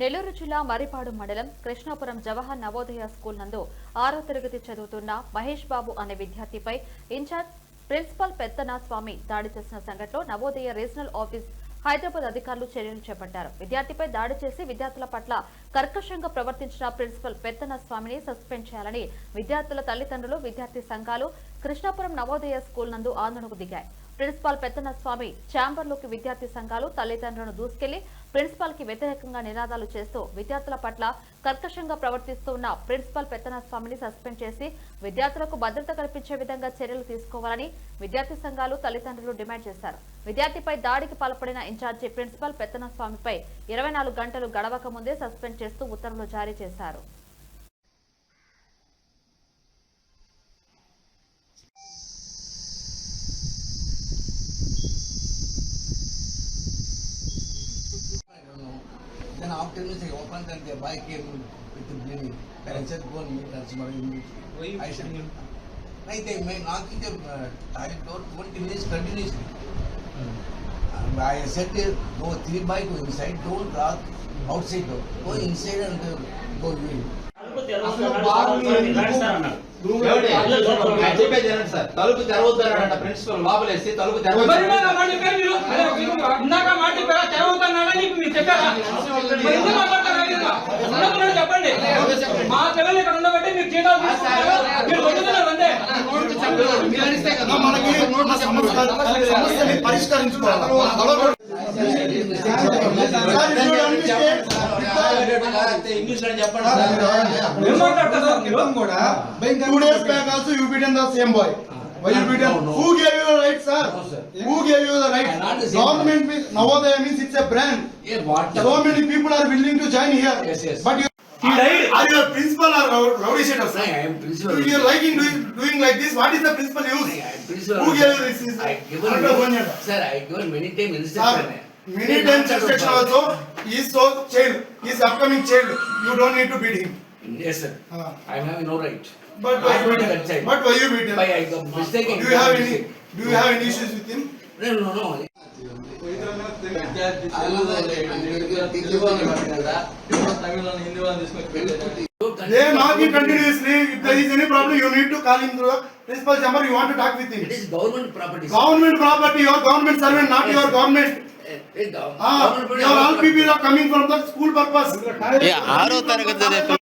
నెల్లూరు జిల్లా మరిపాడు మండలం కృష్ణాపురం జవహర్ నవోదయ స్కూల్ నందు ఆరో తరగతి చదువుతున్న మహేష్ బాబు అనే విద్యార్థిపై ఇన్ఛార్జ్ ప్రిన్సిపల్ పెత్తన స్వామి దాడి చేసిన సంఘటనలో నవోదయ రీజనల్ ఆఫీస్ హైదరాబాద్ అధికారులు చర్యలు చేపట్టారు. విద్యార్థిపై దాడి చేసి విద్యార్థుల పట్ల కర్కశంగా ప్రవర్తించిన ప్రిన్సిపల్ పెత్తన స్వామిని సస్పెండ్ చేయాలని విద్యార్థుల తల్లిదండ్రులు విద్యార్థి సంఘాలు కృష్ణాపురం నవోదయ స్కూల్ నందు ఆందోళనకు దిగాయి. ప్రిన్సిపాల్ పెత్తన స్వామి ఛాంబర్లోకి విద్యార్థి సంఘాలు తల్లిదండ్రులను దూసుకెళ్ళి ప్రిన్సిపాల్కి వ్యతిరేకంగా నినాదాలు చేస్తూ విద్యార్థుల పట్ల కర్కశంగా ప్రవర్తిస్తూ ఉన్న ప్రిన్సిపాల్ పెత్తన స్వామిని సస్పెండ్ చేసి విద్యార్థులకు భద్రత కల్పించే విధంగా చర్యలు తీసుకోవాలని విద్యార్థి సంఘాలు తల్లిదండ్రులు డిమాండ్ చేశారు. విద్యార్థిపై దాడికి పాల్పడిన ఇన్ఛార్జి ప్రిన్సిపాల్ పెత్తన స్వామిపై ఇరవై నాలుగు గంటలు గడవక ముందే సస్పెండ్ చేస్తూ ఉత్తర్వులు జారీ చేశారు. Then afterwards I opened and the boy came with the bleeding. Parents said, go and meet Narasimha immediately. I said, Like they may knock in the uh, toilet door twenty minutes continuously. And I said, go three by go inside, don't knock outside door. Go inside and uh, go in. ఏమండి? ఆయన చెప్పేది sir తలుపు తెరవద్దన్నాడంట principal లోపలేసి తలుపు చెప్పండి మా పిల్లలు ఇక్కడ ఉండబట్టి మీరు జీతాలు మీరు వదులుతున్నారు అంతే పరిష్కరించుకోవాలి ఇంగ్లీష్లో చెప్పండి two days back also you beaten the same boy Why you? No, no. Who gave you the right, sir? Who gave you the right? I Government means Navodaya means it's a brand. Yeah, what? So many people are willing to join here. Yes, yes. But you, He died. are you a principal or rowdy sheeter, I sir? am principal. You are liking doing, doing like this, what is the principal use? I am principal. Who gave you this? Is I given. Sir, I given many time Sir, many times instruction also, is so child, is upcoming child, you don't need to beat him. Yes, sir. Ah. I having no right. But why I you beat that him? child. But why you beat him? By I got mistake. Do you have any, do you have any issues with him? No, no, no. They are knocking continuously, if there is any problem, you need to call him through the principal chamber, you want to talk with It is government property. Government property, your government servant, not your government. ಆರೋ ತರಗತಿ